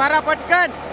ए भारा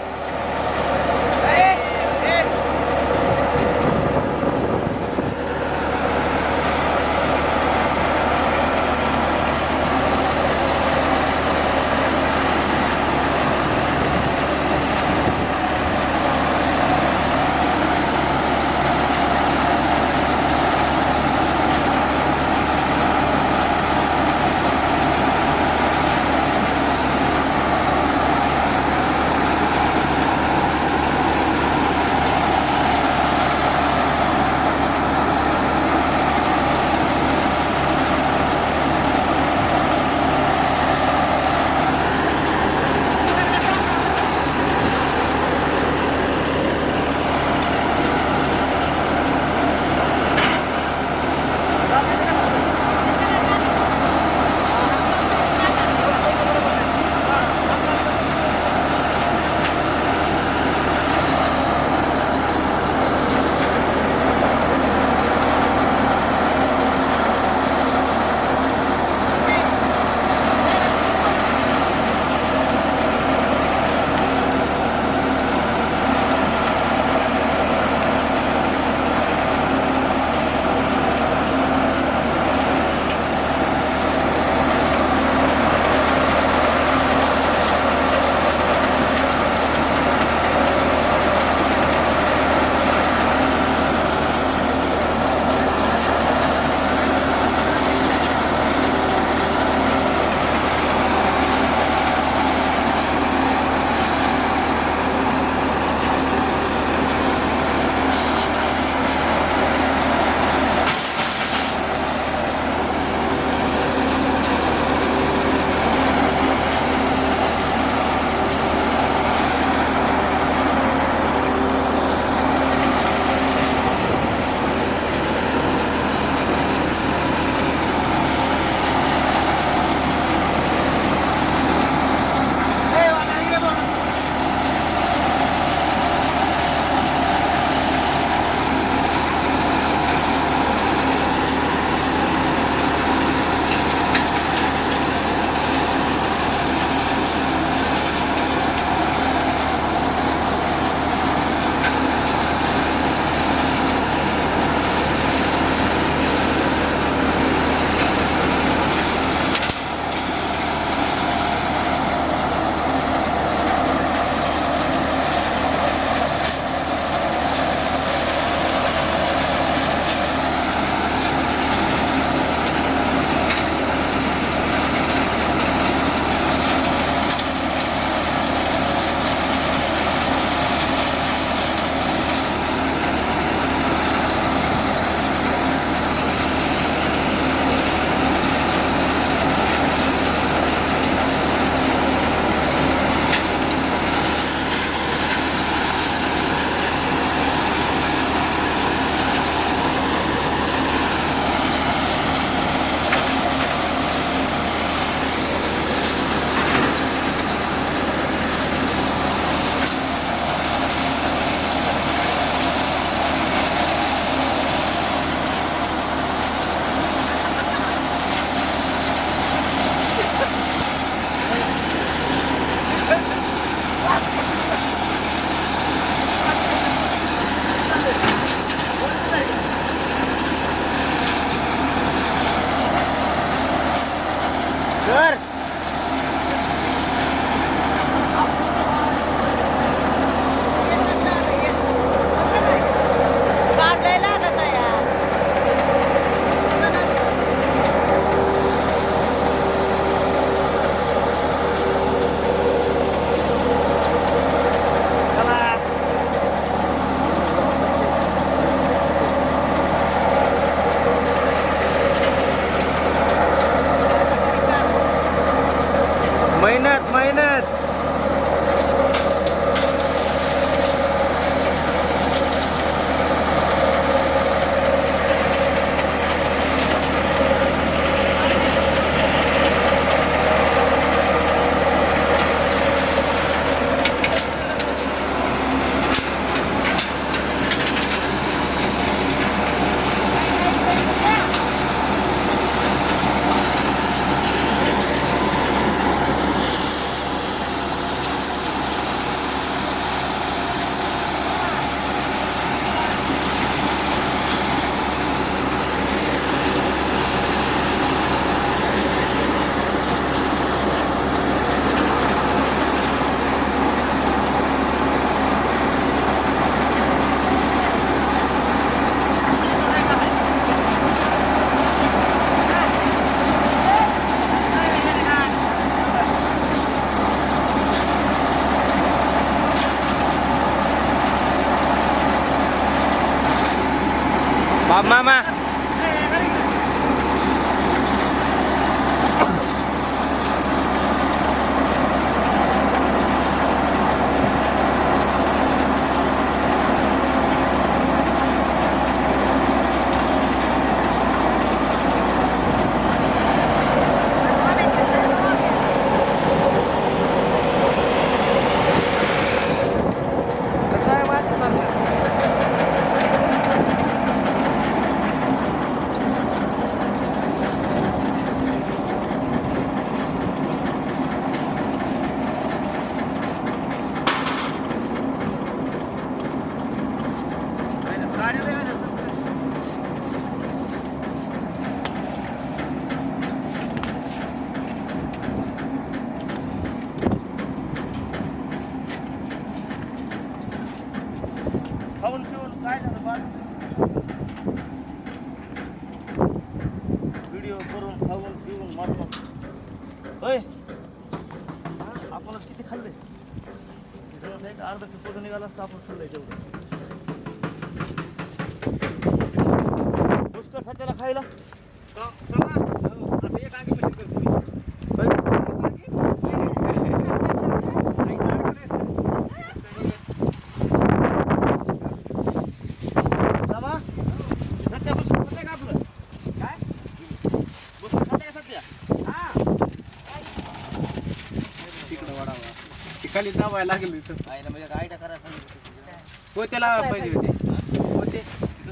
खाली दाबायला लागली तर आईला म्हणजे आयडिया करायला सांगितलं होतं तुझ्या. पोते लावा पाहिजे होते पोते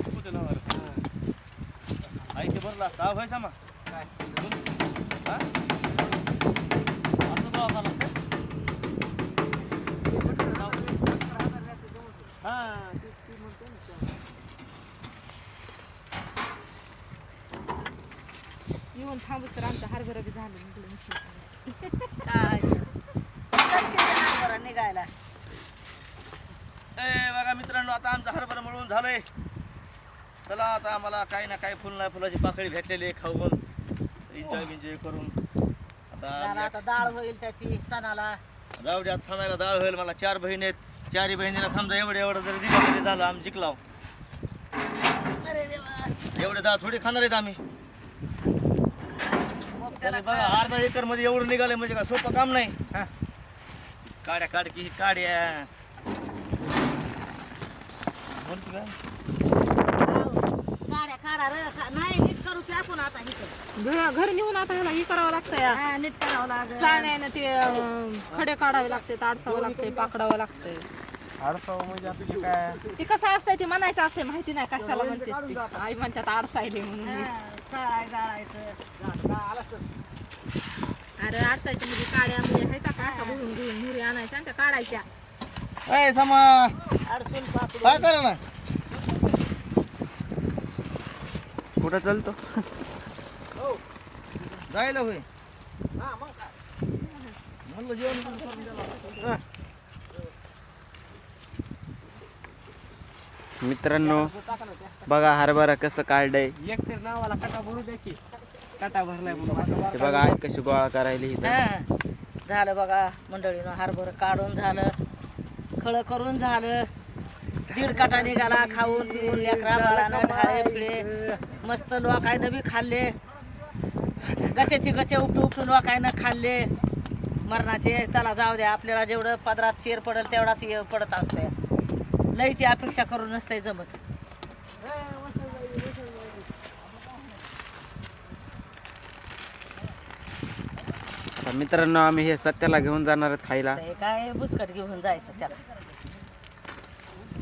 कुठं लावायला. आई ते भरला असता होय सामा काय हा? असं बघा मला. हा, ते- ते म्हणतो ना त्या. येऊन थांबू तर आमचं हरभरा बी झालं काय? निघायला. ए बघा मित्रांनो आता आमचं हरभरा मळून झालंय. चला आता आम्हाला काही ना काही फुल नाही फुलाची पाकळी भेटलेली आहे खाऊन एन्जॉय बिन्जॉय करून. आता आता डाळ होईल त्याची सणाला. जाऊ द्या सणाला डाळ होईल मला चार बहिणी आहेत. चारही बहिणीला समजा एवढं एवढं जरी दिलं तरी झालं आम्ही जिंकलाव अरे देवा. एवढे डाळ थोडी खाणार आहेत आम्ही. मग त्याला त्याला बघा अर्धा एकरमध्ये एवढं निघालंय म्हणजे काय सोपं काम नाही. हा. काड्या काडकी ही काड्या. काय काढा रे का- नाही नीट करू की आपण आता इथं. घरी नेऊन आता ह्याला हे करावं लागतं या. हा, नीट करावं लागेल. चाळण्यानं ते अं, खडे काढावे लागते ताडसावं लागते पाकडावं लागतंय आडसाव म्हणजे आपली काय? ते कसं असतंय ते म्हणायचं असते माहिती नाही कशाला म्हणते. आई म्हणतात आडसायले म्हणून. हा, चाळाय गाळायचं अरे म्हणजे काड्या म्हणजे आहेत का? अशा भरून घेऊन मुरी आणायच्या आणि त्या काढायच्या. ए समा. काय करा ना? कुठं चालतो? जायला होय. म्हणलं जेवण पण करून द्यायला. हा. मित्रांनो बघा हरभरा कसं काढलंय. एक तर नावाला काटा भरू द्या की. काटा भरलाय म्हणून. ते बघा आई कशी गोळा करायली इथं. हा. झालं बघा मंडळीनं हरभर काढून झालं. खळ करून झालं. दीड काटा निघाला खाऊन पिऊन लेकरा बाळानं ढाळे पिळे. मस्त लोकायनं बी खाल्ले. गच्याची गचे उपटू उपटून लोकायनं खाल्ले. मरणाचे चला जाऊ द्या आपल्याला जेवढं पदरात शेर पडेल तेवढाच हे पडत असतंय. लईची अपेक्षा करून नसतंय जमत. तर मित्रांनो आम्ही हे सत्याला घेऊन जाणार आहेत खायला. काय बुसकट घेऊन जायचं त्याला.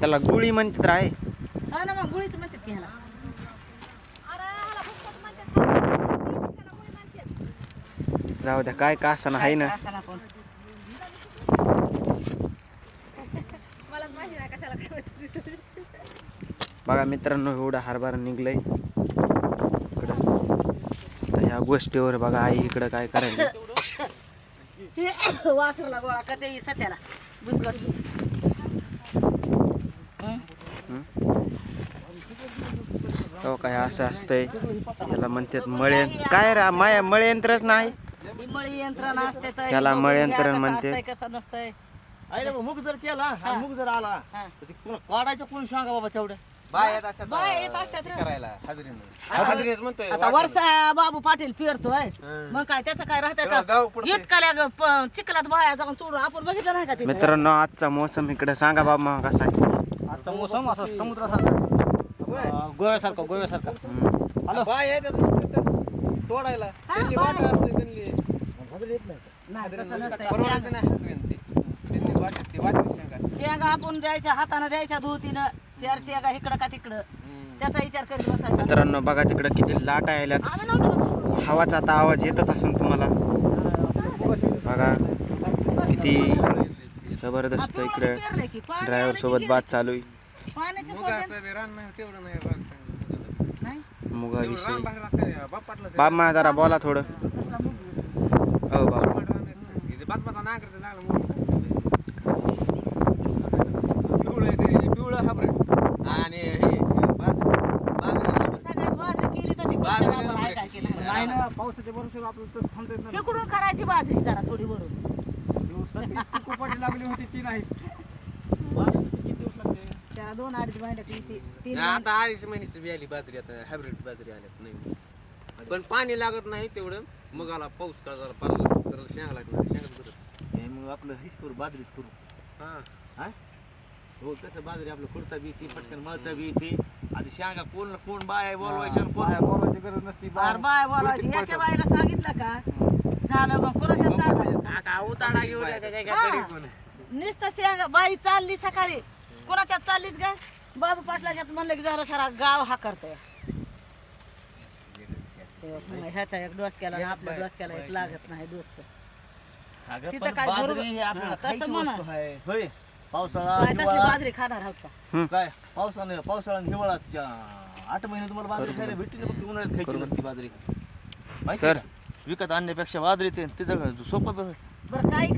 त्याला गुळी म्हणतात आहे हा ना मग गुळीच म्हणतात की ह्याला. जाऊ द्या काय का असं आहे ना. म्हणते. बघा मित्रांनो एवढा हरभरा निघलंय. इकडं. ह्या गोष्टीवर बघा आई इकडं काय करायला. वासरूला गोळा करते सत्याला. बुसकट हं? काय असं असतंय. त्याला म्हणतात मळे काय रा माया मळे यंत्रच नाही. ही मळी यंत्रणा असते तर त्याला मळ यंत्रण म्हणते. कसं नसतंय. आईला मग जर केला मुग जर आला. तर ते काढायचं कोण सांगा बाबा तेवढं? बाय येत असतात बाया येत असतात रे. करायला हाजरीनं आता- हाजरीच म्हणतोय आता वर्षा बाबू पाटील फिरतोय. मग काय त्याचं काय राहतंय तेव्हा का. इतकाल्या ग- प- चिखलात बाया जाऊन तोडून आपण बघितलं नाही का ते? मित्रांनो आजचा मोसम इकडे सांगा बाबा मग कसा आहे. आता मोसम असा समुद्रासारखा. अं, गोव्यासारखा गोव्यासारखा. हम्म. बाय येतात तोडायला. त्यांनी वाट असते त्यांनी. नाही, तसं नसतंय. परवडत नाही हाजरीनं ते. त्यांनी वाटत ते वाटत शेंगा. शेंगा आपण द्यायच्या हातानं द्यायच्या धुतीनं इकडं का तिकडं? त्याचा विचार करीत बसायचा. मित्रांनो बघा तिकडे किती लाटा आल्यात आम्ही नव्हतो का? हवाचा आता आवाज येतच असेल तुम्हाला. बघा किती जबरदस्त इकडे ड्रायव्हर सोबत बात चालू आहे. बाहेर लागतंय. बाप मा जरा बोला थोडं. मुग? हो बाप रान आहे. इथे बात बाता नांगरते लागलं म्हणून. पिवळं आहे ते, पिवळं हायब्रिड. आणि हे बाजरी बाजरी सगळ्यात बाजरी केली तर ती बाजरी कोणत्या नंबर बाजूला एक. काय केलं? पावसाच्या भरोश्यावर आपलं तर थांबता येत नाही. तिकडून करायची बाजरी जरा थोडी भरून. दिवसाची कुकुपाटी लागली होती ती नाही. बाजरीची किती दिवस लागते त्या दोन अडीच महिन्यात ती- ती- तीन आता अडीच महिन्याची बी आली बाजरी आता हायब्रिड बाजरी आल्यात नाही पण पाणी लागत नाही तेवढं. मग आला पाऊस का जरा पडला तर शेंगा लागणार शेंगा करत हे मग आपलं हेच करू बाजरीच करू. हा. हा? हो कसं बाजरी आपलं खुडता बी ती पटकन मळता बी ती आधी शेंगा कोण कोण बाय बोलवायच्या आणि कोण बोलवायची गरज नसती बार बाय बोलायची एका बाईला सांगितलं का? झालं मग कोणाच्या चाललं नुसतं शेंगा बाई चालली सकाळी. कोणाच्यात चाललीच काय बाबू पाटलाच्यात म्हणलं की जरा सारा गाव हा करतोय. ह्याचा एक डोसक्याला आणि आपल्या डोसक्याला एक लागत नाही दोस्त अगं, तिथं पण काय बाजरी बरोबर- ही आपल्याला हा, तसं खायची म्हणा. वस्तू आहे. होय. पावसाळा हिवाळा. बाजरी खाणार आहोत का? काय? पावसाने पावसाळा आणि हिवाळा आठ महिने तुम्हाला बाजरी खायला भेटली ना, फक्त उन्हाळ्यात खायची नसती बाजरी. माहिती सर. का? विकत आणण्यापेक्षा बाजरी ते तिचं सोपं बरं काय